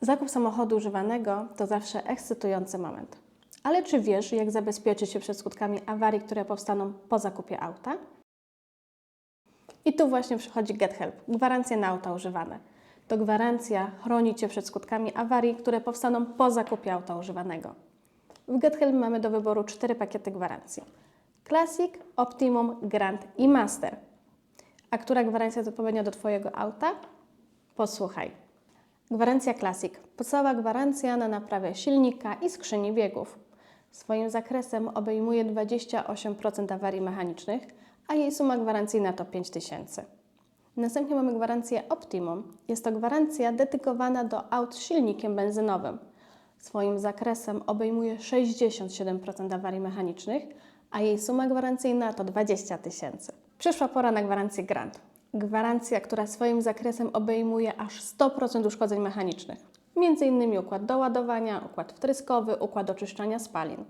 Zakup samochodu używanego to zawsze ekscytujący moment. Ale czy wiesz, jak zabezpieczyć się przed skutkami awarii, które powstaną po zakupie auta? I tu właśnie przychodzi GetHelp, gwarancja na auta używane. To gwarancja chroni Cię przed skutkami awarii, które powstaną po zakupie auta używanego. W GetHelp mamy do wyboru cztery pakiety gwarancji. Classic, Optimum, Grand i Master. A która gwarancja jest odpowiednia do Twojego auta? Posłuchaj. Gwarancja Classic. Podstawowa gwarancja na naprawę silnika i skrzyni biegów. Swoim zakresem obejmuje 28% awarii mechanicznych, a jej suma gwarancyjna to 5000. Następnie mamy gwarancję Optimum. Jest to gwarancja dedykowana do aut z silnikiem benzynowym. Swoim zakresem obejmuje 67% awarii mechanicznych, a jej suma gwarancyjna to 20 tysięcy. Przyszła pora na gwarancję Grant. Gwarancja, która swoim zakresem obejmuje aż 100% uszkodzeń mechanicznych. Innymi układ doładowania, układ wtryskowy, układ oczyszczania spalin.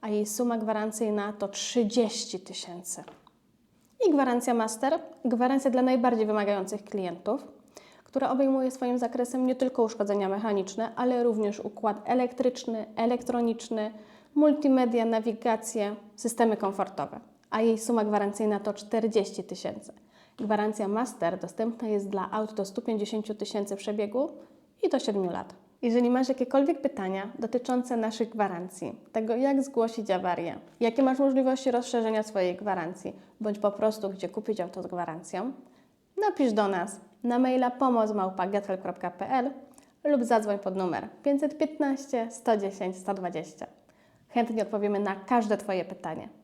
A jej suma gwarancyjna to 30 tysięcy. I gwarancja Master, gwarancja dla najbardziej wymagających klientów, która obejmuje swoim zakresem nie tylko uszkodzenia mechaniczne, ale również układ elektryczny, elektroniczny, multimedia, nawigację, systemy komfortowe. A jej suma gwarancyjna to 40 tysięcy. Gwarancja Master dostępna jest dla aut do 150 tysięcy przebiegu i do 7 lat. Jeżeli masz jakiekolwiek pytania dotyczące naszych gwarancji, tego jak zgłosić awarię, jakie masz możliwości rozszerzenia swojej gwarancji, bądź po prostu gdzie kupić auto z gwarancją, napisz do nas na maila pomoc.gethelp.pl lub zadzwoń pod numer 515 110 120. Chętnie odpowiemy na każde Twoje pytanie.